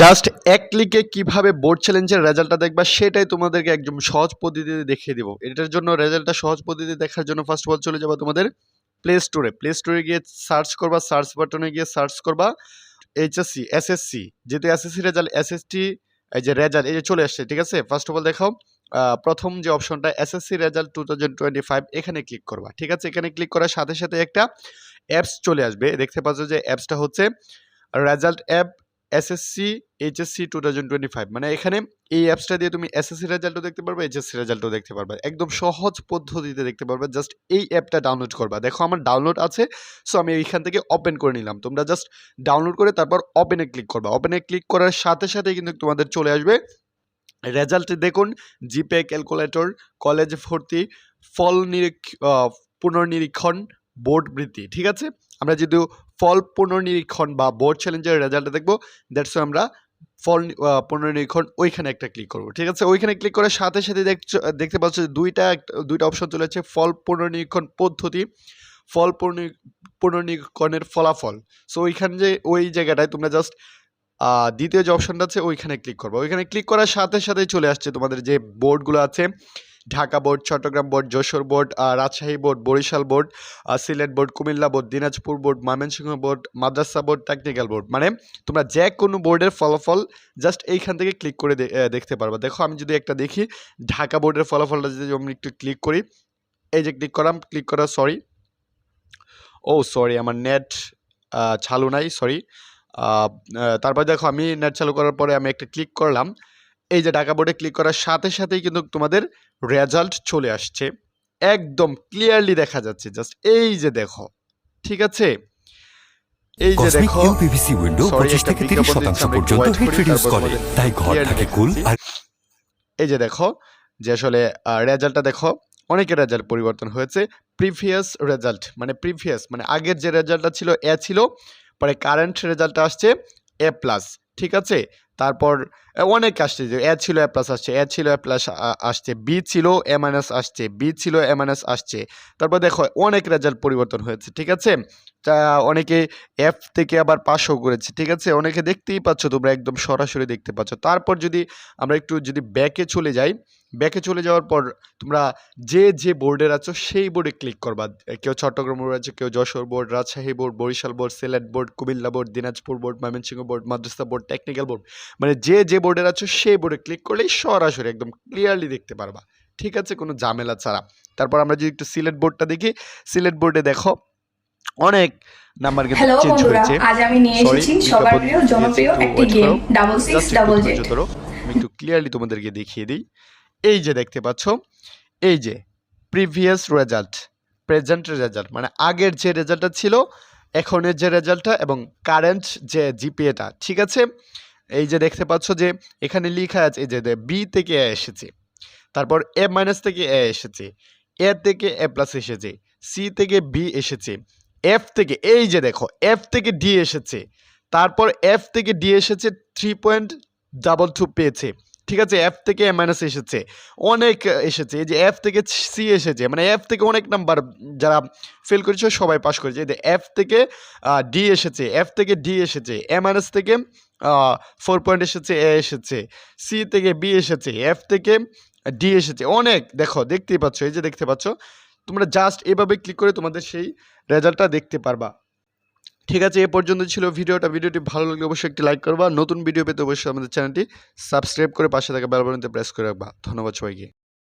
Just এক ক্লিকে কীভাবে board চ্যালেঞ্জের রেজাল্টটা দেখবা, সেটাই তোমাদেরকে একদম সহজ পদ্ধতিতে দেখিয়ে দিব। এটার জন্য রেজাল্টটা সহজ পদ্ধতিতে দেখার জন্য ফার্স্ট অফ অল চলে যাবা তোমাদের প্লে স্টোরে প্লে স্টোরে গিয়ে সার্চ করবা সার্চ বাটনে গিয়ে সার্চ করবা এইচএসসি এসএসসি যেহেতু এসএসসি রেজাল্ট এসএসটি এই যে রেজাল্ট এই যে চলে আসছে, ঠিক আছে? ফার্স্ট অফ অল দেখাও প্রথম যে অপশনটা এসএসসি রেজাল্ট টু এখানে ক্লিক করবা, ঠিক আছে? এখানে ক্লিক করার সাথে সাথে একটা অ্যাপস চলে আসবে। দেখতে পাচ্ছ যে অ্যাপসটা হচ্ছে result app SSC HSC two thousand twenty five মানে এখানে এই অ্যাপসটা দিয়ে তুমি এসএসসি রেজাল্টও দেখতে পারবে এইচএসসি রেজাল্টও দেখতে পারবে। একদম সহজ পদ্ধতিতে দেখতে পারবে জাস্ট এই অ্যাপটা ডাউনলোড করবা। দেখো আমার ডাউনলোড আছে সো আমি এইখান থেকে ওপেন করে নিলাম। তোমরা জাস্ট ডাউনলোড করে তারপর ওপেনে ক্লিক করবা। ওপেনে ক্লিক করার সাথে সাথে কিন্তু তোমাদের চলে আসবে রেজাল্টে দেখুন জিপে ক্যালকুলেটর কলেজ ভর্তি ফল নিরীক্ষ পুনর্নিরীক্ষণ বোর্ড বৃত্তি ঠিক আছে? আমরা যদি ফল পুনর্নিরীক্ষণ বা বোর্ড চ্যালেঞ্জের রেজাল্টটা দেখব দ্যাটস আমরা ফল পুনর্নিরীক্ষণ ওইখানে একটা ক্লিক করব, ঠিক আছে? ওইখানে ক্লিক করার সাথে সাথে দেখতে পাচ্ছ দুইটা দুইটা অপশন চলে যাচ্ছে ফল পুনর্নিরীক্ষণ পদ্ধতি, ফল পুনর্নি- পুনর্নিরীক্ষণের ফলাফল। সো ওইখানে যে, ওই জায়গাটায় তোমরা জাস্ট দ্বিতীয় যে অপশনটা আছে, ওইখানে ক্লিক করব। ওইখানে ক্লিক করার সাথে সাথে চলে আসছে তোমাদের যে বোর্ডগুলো আছে Dhaka board, Chittagong board, Jessore board Rajshahi board, Barisal board Sylhet board, Comilla board, Dinajpur board, Mymensingh board, madrasa board technical board. মানে তোমরা যে কোনো বোর্ডের ফলাফল জাস্ট এইখান থেকে ক্লিক করে দেখতে পারবা। দেখো, আমি যদি একটা দেখি, ঢাকা বোর্ডের ফলাফলটা যদি আমি একটু ক্লিক করি, এই যে ক্লিক করাম ক্লিক করা সরি ও সরি আমার নেট চালু নাই সরি তারপর দেখো, আমি নেট চালু করার পরে আমি একটা ক্লিক করলাম। এই যে ঢাকা বোর্ডে ক্লিক করার সাথে সাথেই কিন্তু তোমাদের রেজাল্ট চলে আসছে। একদম ক্লিয়ারলি দেখা যাচ্ছে। জাস্ট এই যে দেখো ঠিক আছে? এই যে দেখো ইউপিভিসি উইন্ডো Sorry, পঁচিশ একটা থেকে তিরিশ বিজ্ঞাপন শতাংশ পর্যন্ত হিট রিডিউস করে। তাই ঘর থাকে কুল আর এই যে দেখো যে আসলে রেজাল্টটা দেখো অনেকের রেজাল্ট পরিবর্তন হয়েছে। প্রিভিয়াস রেজাল্ট মানে প্রিভিয়াস মানে আগের যে রেজাল্টটা ছিল এ ছিল পরে কারেন্ট রেজাল্টটা আসছে এ প্লাস ঠিক আছে? তারপর অনেক আসছে যে, এ ছিল, এ প্লাস আসছে, এ ছিল, এ প্লাস আসছে, বি ছিল, এ মাইনাস আসছে, বি ছিল, এ মাইনাস আসছে। তারপর দেখো, অনেক রেজাল্ট পরিবর্তন হয়েছে, ঠিক আছে? অনেকে এফ থেকে আবার পাশও করেছে, ঠিক আছে? অনেকে দেখতেই পাচ্ছ তোমরা একদম সরাসরি দেখতে পাচ্ছ। তারপর যদি আমরা একটু যদি ব্যাকে চলে যাই ব্যাকে চলে যাওয়ার পর তোমরা যে যে বোর্ডের আছো সেই বোর্ডে ক্লিক করবা। কেউ চট্টগ্রাম বোর্ড আছে কেউ Jessore board Rajshahi board Barisal board Sylhet board Comilla board Dinajpur board Mymensingh board madrasa board technical board মানে যে যে বোর্ডের আছো সেই বোর্ডে ক্লিক করলেই সরাসরি একদম ক্লিয়ারলি দেখতে পারবা। ঠিক আছে? কোনো ঝামেলা ছাড়া। তারপর আমরা যদি একটু সিলেট বোর্ডটা দেখি সিলেট বোর্ডে দেখো অনেক নাম্বার কিন্তু চেঞ্জ বন্ধুরা হয়েছে। আজ আমি নিয়ে এসেছি সবার প্রিয় জনপ্রিয় একটি game. Double six double Z একটু ক্লিয়ারলি তোমাদেরকে দেখিয়ে দিই। এই যে দেখতে পাচ্ছ, এই যে প্রিভিয়াস রেজাল্ট প্রেজেন্ট রেজাল্ট মানে আগের যে রেজাল্টটা ছিল, এখনের যে রেজাল্টটা এবং কারেন্ট যে জিপিএটা ঠিক আছে? এই যে দেখতে পাচ্ছ যে এখানে লেখা আছে যে বি থেকে এ এসেছে, তারপর এ মাইনাস থেকে এ এসেছে এ থেকে এ প্লাস এসেছে সি থেকে বি এসেছে এফ থেকে, এই যে দেখো এফ থেকে ডি এসেছে, তারপর এফ থেকে ডি এসেছে থ্রি পয়েন্ট ডাবল টু পেয়েছে ঠিক আছে এফ থেকে এ মাইনাস এসেছে। অনেক এসেছে। এই যে এফ থেকে সি এসেছে মানে এফ থেকে অনেক নাম্বার যারা ফেল করেছে, সবাই পাস করেছে। এই যে এফ থেকে ডি এসেছে এফ থেকে ডি এসেছে এ মাইনাস থেকে ফোর পয়েন্ট এসেছে এ এসেছে সি থেকে বি এসেছে এফ থেকে ডি এসেছে। অনেক, দেখো, দেখতেই পাচ্ছ, এই যে দেখতে পাচ্ছ, তোমরা জাস্ট এভাবে ক্লিক করে তোমাদের সেই রেজাল্টটা দেখতে পারবা। ঠিক আছে, এ পর্যন্ত ছিল ভিডিওটা। ভিডিওটি ভালো লাগলে অবশ্যই একটি লাইক করবা। নতুন ভিডিও পেতে অবশ্যই আমাদের চ্যানেলটি সাবস্ক্রাইব করে পাশে থাকা বেলবনতে প্রেস করে রাখবা। ধন্যবাদ সবাইকে।